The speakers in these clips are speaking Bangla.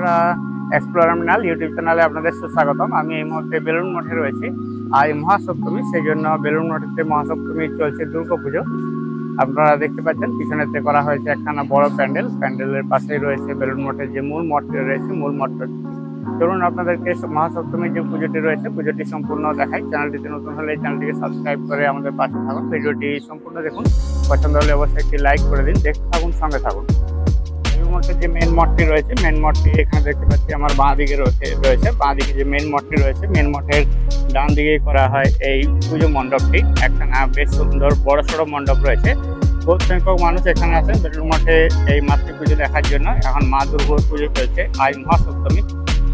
বন্ধুরা এক্সপ্লোরামিনাল ইউটিউব চ্যানেলে আপনাদের সুস্বাগতম। আমি এই মুহূর্তে বেলুন মঠে রয়েছি। আজ মহাসপ্তমী সেই জন্য বেলুন মঠেতে মহাসপ্তমী চলছে দুর্গা পুজো আপনারা দেখতে পাচ্ছেন, পিছনেতে করা হয়েছে একখানা বড় প্যান্ডেল। প্যান্ডেলের পাশেই রয়েছে বেলুন মঠের যে মূল মঠটি রয়েছে, মূল মঠটি। চলুন আপনাদেরকে মহাসপ্তমীর যে পুজোটি রয়েছে, পুজোটি সম্পূর্ণ দেখাই। চ্যানেলটিতে নতুন হলে চ্যানেলটিকে সাবস্ক্রাইব করে আমাদের পাশে থাকুন। ভিডিওটি সম্পূর্ণ দেখুন। পছন্দ হলে অবশ্যই একটি লাইক করে দিন। দেখতে থাকুন, সঙ্গে থাকুন। এই মঠের যে মেন মঠটি রয়েছে মেন মঠটি এখানে দেখতে পাচ্ছি, আমার বাঁ দিকে রয়েছে রয়েছে। বাঁ দিকে যে মেন মঠটি রয়েছে মেন মঠের ডান দিকেই করা হয় এই পুজো মণ্ডপটি। একখানা বেশ সুন্দর, বড় সড়ো মণ্ডপ রয়েছে। বহু সংখ্যক মানুষ এখানে আসেন বেলুর মঠে এই মাতৃ পুজো দেখার জন্য। এখন মা দুর্গার পুজো চলছে। আজ মহাসপ্তমী।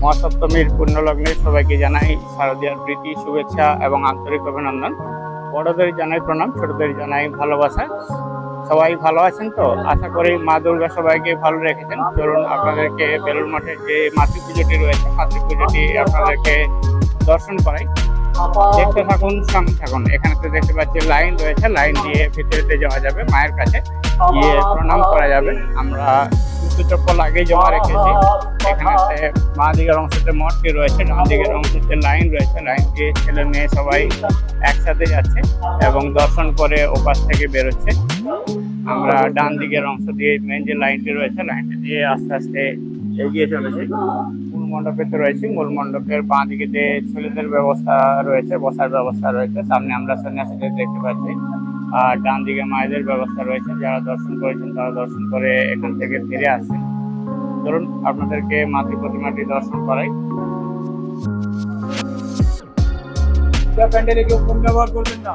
মহাসপ্তমীর পুণ্যলগ্নে সবাইকে জানাই শারদীয়ার প্রীতি, শুভেচ্ছা এবং আন্তরিক অভিনন্দন। বড়দের জানাই প্রণাম, ছোটদের জানাই ভালোবাসা। সবাই ভালো আছেন তো? আশা করি মা দুর্গা সবাইকে ভালো রেখেছেন। ধরুন আপনাদেরকে বেলুর মাঠে যে মাতৃ পুজোটি রয়েছে, মাতৃ পুজোটি আপনাদেরকে দর্শন করাই। দেখতে থাকুন সঙ্গে থাকুন। এখানে তো দেখতে পাচ্ছি লাইন রয়েছে। লাইন দিয়ে ভিতরেতে যাওয়া যাবে মায়ের কাছে। গিয়ে প্রণাম করা যাবে। আমরা জুতো চপ্পল আগেই জমা রেখেছি। এখানে মা দিকের অংশতে মঠটি রয়েছে ডান দিকের অংশতে লাইন রয়েছে। লাইন দিয়ে ছেলে মেয়ে সবাই একসাথে যাচ্ছে এবং দর্শন করে ওপাশ থেকে বেরোচ্ছে। আমরা ডান দিকের অংশ দিয়ে মেন যে লাইনটি রয়েছে, লাইনটি দিয়ে আস্তে আস্তে এগিয়ে চলেছি। মূল মণ্ডপেতে রয়েছে। মূল মণ্ডপের বাঁ দিকে ছেলেদের ব্যবস্থা রয়েছে, বসার ব্যবস্থা রয়েছে। সামনে আমরা সন্ন্যাসীদের দেখতে পাচ্ছি। আর ডান দিকে মায়েদের ব্যবস্থা রয়েছে। যারা দর্শন করেছেন, তারা দর্শন করে এখান থেকে ফিরে আসছেন ধরুন, আপনাদেরকে মাতৃ প্রতিমাটি দর্শন করাই। প্যান্ডেলে কেউ ফোন ব্যবহার করবেন না?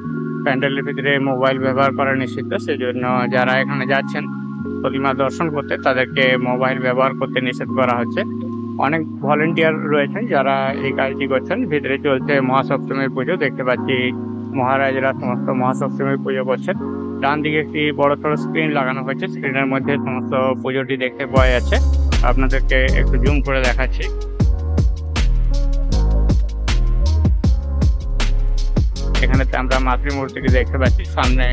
প্যান্ডেলের ভিতরে মোবাইল ব্যবহার করা নিষিদ্ধ। সেই জন্য যারা এখানে যাচ্ছেন, প্রতিমা দর্শন করতে, তাদেরকে মোবাইল ব্যবহার করতে নিষেধ করা হচ্ছে। অনেক ভলেন্টিয়ার রয়েছেন যারা এই কাজটি করছেন। ভিতরে চলছে মহাসপ্তমীর পুজো। দেখতে পাচ্ছি মহারাজরা সমস্ত মহাসপ্তমীর পুজো করছেন। ডান দিকে একটি বড় সড়ো স্ক্রিন লাগানো হয়েছে। স্ক্রিনের মধ্যে সমস্ত পুজোটি দেখতে পাওয়া যাচ্ছে। আপনাদেরকে একটু জুম করে দেখাচ্ছি। এখানেতে আমরা মাতৃমূর্তিকে দেখতে পাচ্ছি। সামনে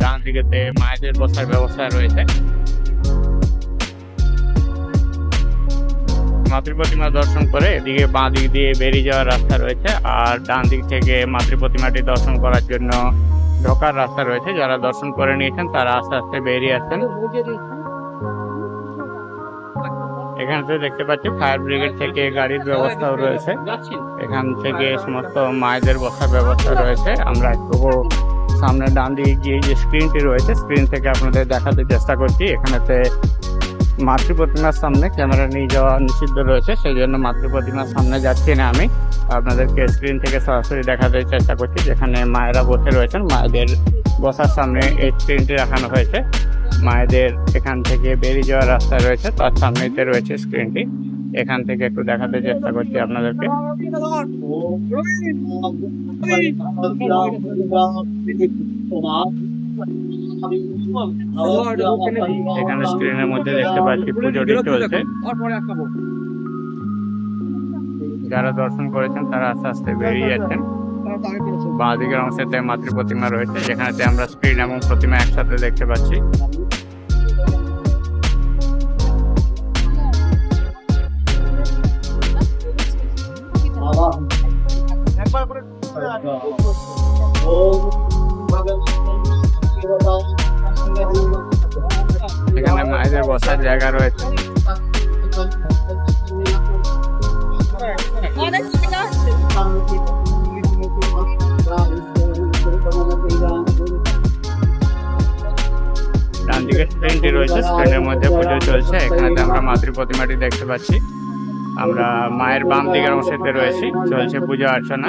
ডান দিকেতে মায়েদের বসার ব্যবস্থা রয়েছে। মাতৃ প্রতিমা দর্শন করে এদিকে বাঁ দিক দিয়ে বেরিয়ে যাওয়ার রাস্তা রয়েছে আর ডান দিক থেকে মাতৃ প্রতিমাটি দর্শন করার জন্য ঢোকার রাস্তা রয়েছে। যারা দর্শন করে নিয়েছেন, তারা আস্তে আস্তে বেরিয়ে আসছেন। এখানে তো দেখতে পাচ্ছি ফায়ার ব্রিগেড থেকে গাড়ির ব্যবস্থাও রয়েছে। এখান থেকে সমস্ত মায়েদের বসার ব্যবস্থা রয়েছে। আমরা একটু সামনে ডান দিকে গিয়ে যে স্ক্রিনটি রয়েছে স্ক্রিন থেকে আপনাদের দেখাতে চেষ্টা করছি। এখানেতে মাতৃ প্রতিমার সামনে ক্যামেরা নিয়ে যাওয়া নিষিদ্ধ রয়েছে সেই জন্য মাতৃ প্রতিমার সামনে যাচ্ছি না আমি। আপনাদেরকে স্ক্রিন থেকে সরাসরি দেখাতে চেষ্টা করছি, যেখানে মায়েরা বসে রয়েছেন। মায়েদের বসার সামনে এই স্ক্রিনটি রাখানো হয়েছে। মায়েদের এখান থেকে বেরিয়ে যাওয়ার রাস্তা রয়েছে, তার সামনেতে রয়েছে স্ক্রিনটি এখান থেকে একটু দেখাতে চেষ্টা করছি আপনাদেরকে। এখানে স্ক্রিনের মধ্যে দেখতে পাচ্ছি, পুজোটি চলছে। যারা দর্শন করেছেন, তারা আস্তে আস্তে বেরিয়ে যাচ্ছেন। বাঁ দিকের অংশেতে মাতৃ প্রতিমা রয়েছে যেখানেতে আমরা স্ক্রিন এবং প্রতিমা একসাথে দেখতে পাচ্ছি। এখানে মায়েদের বসার জায়গা রয়েছে। স্ক্রিনটি রয়েছে স্ক্রিনের মধ্যে পুজো চলছে। এখানেতে আমরা মাতৃ প্রতিমাটি দেখতে পাচ্ছি। আমরা মায়ের বাম দিকের অংশেতে রয়েছি, চলছে পূজা অর্চনা।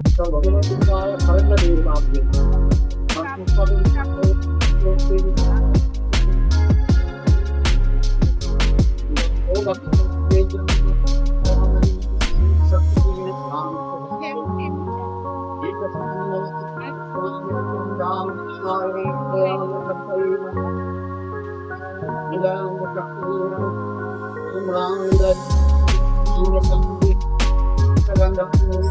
Tamam. Bunu daha kararla değilim abi. Bak mutfağın yok değilim. O bak neydi? Thank you.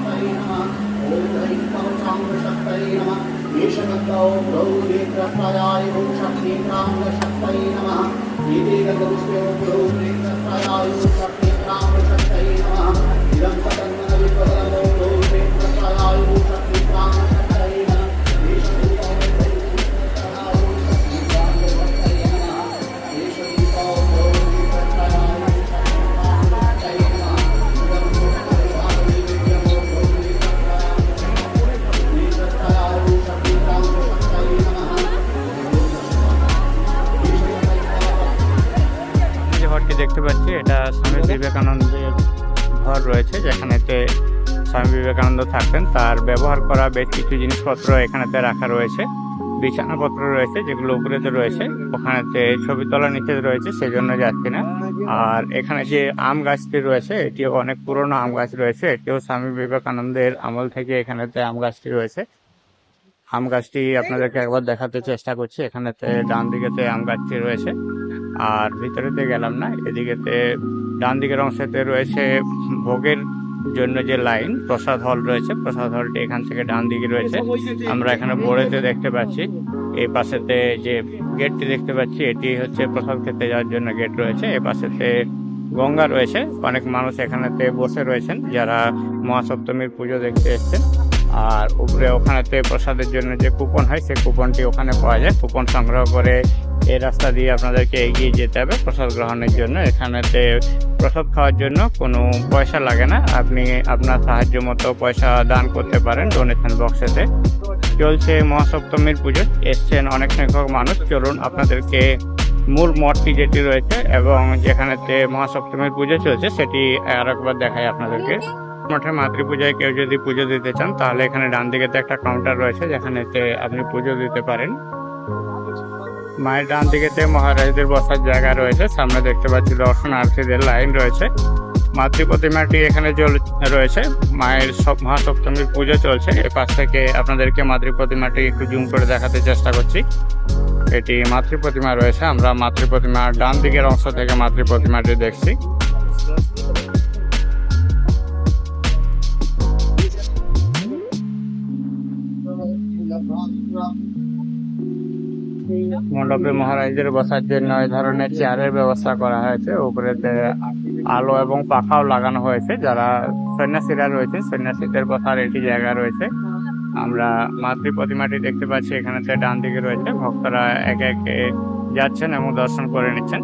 हरिपौत्राङ्गशक्तये नमः एषगन्तौ गौ नेत्रत्रयाय शक्नेत्राङ्गशक्तये नमः एते गतपुष्पयोभ्यो नेत्रत्रयाय शक्नेत्राङ्गशक्तये नमः इदं ঘর রয়েছে যেখানেতে স্বামী বিবেকানন্দ থাকতেন। তার ব্যবহার করা বেশ কিছু জিনিসপত্র এখানেতে রাখা রয়েছে, বিছানাপত্র রয়েছে, যেগুলো উপরেতে রয়েছে। ওখানেতে ছবি তোলা নিচে রয়েছে সেই জন্য যাচ্ছি না। আর এখানে যে আম গাছটি রয়েছে, এটিও অনেক পুরনো আম গাছ রয়েছে, এটিও স্বামী বিবেকানন্দের আমল থেকে এখানেতে আম গাছটি রয়েছে। আম গাছটি আপনাদেরকে একবার দেখাতে চেষ্টা করছি, এখানেতে ডান দিকেতে আম গাছটি রয়েছে। আর ভিতরেতে গেলাম না, এদিকেতে ডান দিকের অংশেতে রয়েছে ভোগের জন্য যে লাইন, প্রসাদ হল রয়েছে, প্রসাদ হলটি এখান থেকে ডান দিকে রয়েছে। আমরা এখানে বোর্ডেতে দেখতে পাচ্ছি, এই পাশেতে যে গেটটি দেখতে পাচ্ছি, এটি হচ্ছে প্রসাদ খেতে যাওয়ার জন্য গেট রয়েছে। এই পাশেতে গঙ্গা রয়েছে। অনেক মানুষ এখানেতে বসে রয়েছেন, যারা মহাসপ্তমীর পুজো দেখতে এসছেন। আর উপরে ওখানেতে প্রসাদের জন্য যে কুপন হয়, সেই কুপনটি ওখানে পাওয়া যায়। কুপন সংগ্রহ করে এই রাস্তা দিয়ে আপনাদেরকে এগিয়ে যেতে হবে প্রসাদ গ্রহণের জন্য। এখানেতে প্রসাদ খাওয়ার জন্য কোনো পয়সা লাগে না। আপনি আপনার সাহায্য মতো পয়সা দান করতে পারেন ডোনেশন বক্সেতে চলছে মহাসপ্তমীর পুজো। এসছেন অনেক সংখ্যক মানুষ। চলুন আপনাদেরকে মূল মঠটি যেটি রয়েছে এবং যেখানেতে মহাসপ্তমীর পুজো চলছে, সেটি আর একবার দেখাই আপনাদেরকে। মঠে মাতৃ পূজায় কেউ যদি পুজো দিতে চান, তাহলে এখানে ডান দিকেতে একটা কাউন্টার রয়েছে, যেখানেতে আপনি পুজো দিতে পারেন। মায়ের ডান দিকেতে মহারাজদের বসার জায়গা রয়েছে, সামনে দেখতে পাচ্ছি দর্শনার্থীদের লাইন রয়েছে। মাতৃ প্রতিমাটি এখানে চল রয়েছে, মায়ের সব মহাসপ্তমীর পুজো চলছে। এ পাশ থেকে আপনাদেরকে মাতৃ প্রতিমাটি একটু জুম করে দেখাতে চেষ্টা করছি। এটি মাতৃ প্রতিমা রয়েছে, আমরা মাতৃ প্রতিমার ডান দিকের অংশ থেকে মাতৃ প্রতিমাটি দেখছি। মণ্ডপে মহারাজদের বসার জন্য এই ধরনের চেয়ারের ব্যবস্থা করা হয়েছে। উপরেতে আলো এবং পাখাও লাগানো হয়েছে। যারা সন্ন্যাসীরা রয়েছে, সন্ন্যাসীদের বসার একটি জায়গা রয়েছে। আমরা মাতৃ প্রতিমাটি দেখতে পাচ্ছি এখানেতে ডান দিকে রয়েছে। ভক্তরা একে একে যাচ্ছেন এবং দর্শন করে নিচ্ছেন।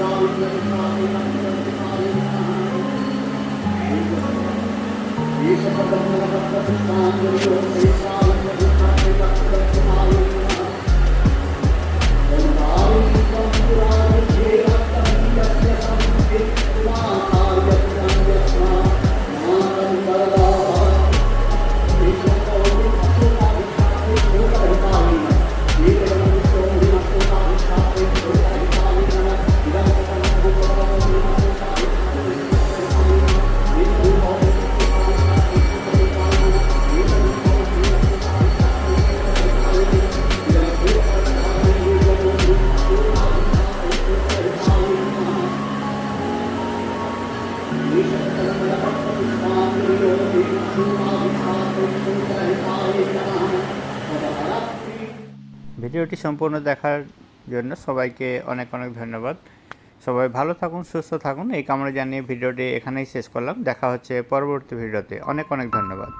Thank you. ভিডিওটি সম্পূর্ণ দেখার জন্য সবাইকে অনেক অনেক ধন্যবাদ। সবাই ভালো থাকুন, সুস্থ থাকুন। এই কামনা জানিয়ে ভিডিওটি এখানেই শেষ করলাম। দেখা হচ্ছে পরবর্তী ভিডিওতে। অনেক অনেক ধন্যবাদ।